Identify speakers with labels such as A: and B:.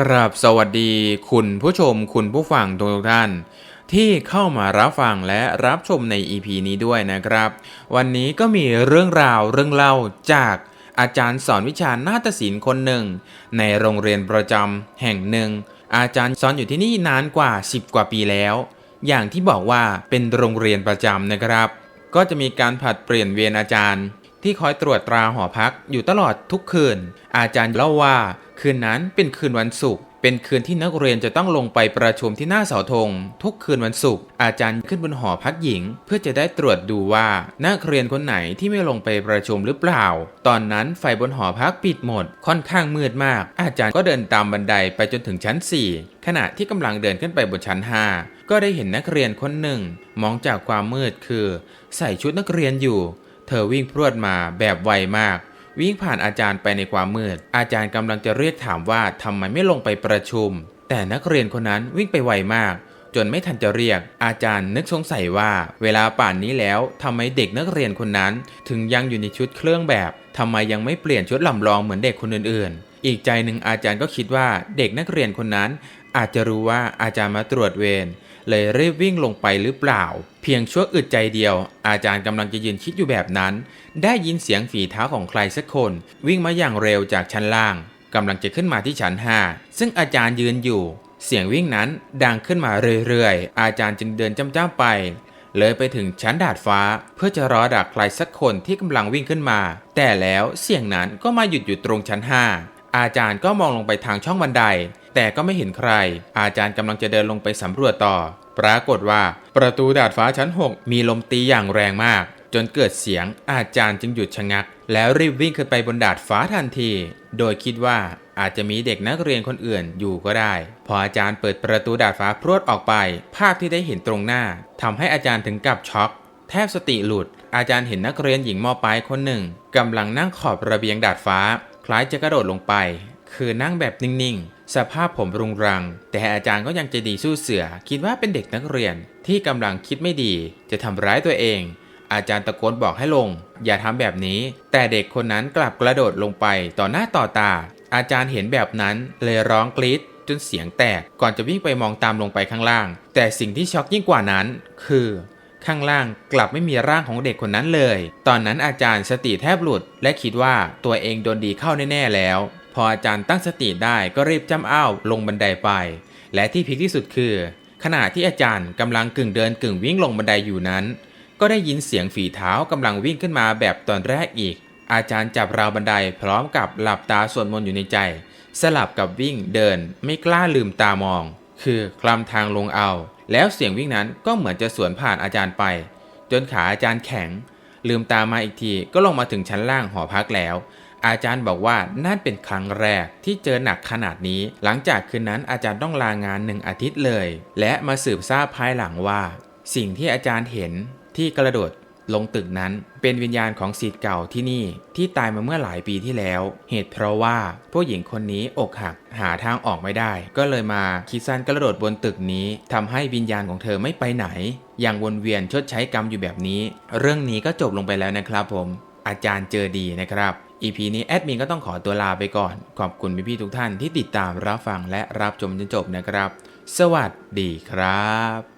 A: กราบสวัสดีคุณผู้ชมคุณผู้ฟังทุกท่าน ที่เข้ามารับฟังและรับชมใน EP นี้ด้วยนะครับ วันนี้ก็มีเรื่องราวเรื่องเล่าจากอาจารย์สอนวิชานาฏศิลป์คนหนึ่ง ในโรงเรียนประจำแห่งหนึ่ง อาจารย์สอนอยู่ที่นี่นานกว่า 10 กว่าปีแล้ว อย่างที่บอกว่าเป็นโรงเรียนประจำนะครับ ก็จะมีการผัดเปลี่ยนเวียนอาจารย์ ที่คอยตรวจตราหอพักอยู่ตลอดทุกคืน อาจารย์เล่าว่าคืนนั้นเป็นคืนวันศุกร์เป็นคืนที่นักเรียนจะต้องลงไปประชุมที่หน้าเสาธง ทุกคืนวันศุกร์อาจารย์ขึ้นบนหอพักหญิง เพื่อจะได้ตรวจดูว่านักเรียนคนไหนที่ไม่ลงไปประชุมหรือเปล่า ตอนนั้นไฟบนหอพักปิดหมด ค่อนข้างมืดมาก อาจารย์ก็เดินตามบันไดไปจนถึงชั้น 4 ขณะที่กำลังเดินขึ้นไปบนชั้น 5 ก็ได้เห็นนักเรียนคนหนึ่ง มองจากความมืดคือ ใส่ชุดนักเรียนอยู่ เธอวิ่งพรวดมาแบบไวมาก วิ่งผ่านอาจารย์ไปในความมืด อาจารย์กำลังจะเรียกถามว่าทำไมไม่ลงไปประชุม แต่นักเรียนคนนั้นวิ่งไปไวมาก จนไม่ทันจะเรียก อาจารย์นึกสงสัยว่า เวลาป่านนี้แล้วทำไมเด็กนักเรียนคนนั้น ถึงยังอยู่ในชุดเครื่องแบบทำไมยังไม่เปลี่ยนชุดลำลองเหมือนเด็กคนอื่นๆ อีกใจหนึ่งอาจารย์ก็คิดว่าเด็กนักเรียนคนนั้นอาจจะรู้ว่าอาจารย์มาตรวจเวร เลยรีบวิ่งลงไปหรือเปล่า เพียงชั่วอึดใจเดียว อาจารย์กำลังจะยืนคิดอยู่แบบนั้น ได้ยินเสียงฝีเท้าของใครสักคน วิ่งมาอย่างเร็วจากชั้นล่างกำลังจะขึ้นมาที่ชั้น5ซึ่งอาจารย์ยืนอยู่ เสียงวิ่งนั้นดังขึ้นมาเรื่อยๆ อาจารย์จึงเดินจ้ำๆไป เลยไปถึงชั้นดาดฟ้า เพื่อจะรอดักใครสักคนที่กำลังวิ่งขึ้นมา แต่แล้วเสียงนั้นก็มาหยุดอยู่ตรงชั้น5อาจารย์ก็มองลงไปทางช่องบันได แต่ก็ไม่เห็นใคร อาจารย์กำลังจะเดินลงไปสำรวจต่อ ปรากฏว่าประตูดาดฟ้าชั้น 6 มีลมตีอย่างแรงมาก จนเกิดเสียงอาจารย์จึงหยุดชะงัก แล้วรีบวิ่งขึ้นไปบนดาดฟ้าทันที โดยคิดว่าอาจจะมีเด็กนักเรียนคนอื่นอยู่ก็ได้ พออาจารย์เปิดประตูดาดฟ้าพรวดออกไป ภาพที่ได้เห็นตรงหน้าทำให้อาจารย์ถึงกับช็อก แทบสติหลุด อาจารย์เห็นนักเรียนหญิงมอปลายคนหนึ่งกำลังนั่งขอบระเบียงดาดฟ้า คล้ายจะกระโดดลงไป คือนั่งแบบนิ่งๆ สภาพผมรุงรัง แต่อาจารย์ก็ยังใจดีสู้เสือ คิดว่าเป็นเด็กนักเรียนที่กำลังคิดไม่ดี จะทำร้ายตัวเอง อาจารย์ตะโกนบอกให้ลง อย่าทำแบบนี้ แต่เด็กคนนั้นกลับกระโดดลงไปต่อหน้าต่อตา อาจารย์เห็นแบบนั้นเลยร้องกรี๊ดจนเสียงแตกก่อนจะวิ่งไปมองตามลงไปข้างล่าง แต่สิ่งที่ช็อกยิ่งกว่านั้น คือ ข้างล่างกลับไม่มีร่างของเด็กคนนั้นเลย ตอนนั้นอาจารย์สติแทบหลุด และคิดว่าตัวเองโดนดีเข้าแน่ๆแล้ว พออาจารย์ตั้งสติได้ก็รีบจ้ำอ้าวลงบันไดไป และที่พีคที่สุดคือ ขณะที่อาจารย์กำลังกึ่งเดินกึ่งวิ่งลงบันไดอยู่นั้น ก็ได้ยินเสียงฝีเท้ากำลังวิ่งขึ้นมาแบบตอนแรกอีก อาจารย์จับราวบันไดพร้อมกับหลับตาสวดมนต์อยู่ในใจ สลับกับวิ่งเดินไม่กล้าลืมตามอง คือคลำทางลงเอา แล้วเสียงวิ่งนั้นก็เหมือนจะสวนผ่านอาจารย์ไป จนขาอาจารย์แข็ง ลืมตามาอีกทีก็ลงมาถึงชั้นล่างหอพักแล้ว อาจารย์บอกว่านั่นเป็นครั้งแรกที่เจอหนักขนาดนี้ หลังจากคืนนั้นอาจารย์ต้องลางานหนึ่งอาทิตย์เลย และมาสืบทราบภายหลังว่า สิ่งที่อาจารย์เห็นที่กระโดดลงตึกนั้นเป็นวิญญาณของศิษย์เก่าที่นี่ที่ตายมาเมื่อหลายปีที่แล้ว เหตุเพราะว่าผู้หญิงคนนี้อกหักหาทางออกไม่ได้ ก็เลยมาคิดสั้นกระโดดบนตึกนี้ทำให้วิญญาณของเธอไม่ไปไหน อยังวนเวียนชดใช้กรรมอยู่แบบนี้ เรื่องนี้ก็จบลงไปแล้วนะครับผม อาจารย์เจอดีนะครับ EP นี้แอดมินก็ต้องขอตัวลาไปก่อน ขอบคุณพี่ๆทุกท่านที่ติดตามรับฟังและรับชมจนจบนะครับ สวัสดีครับ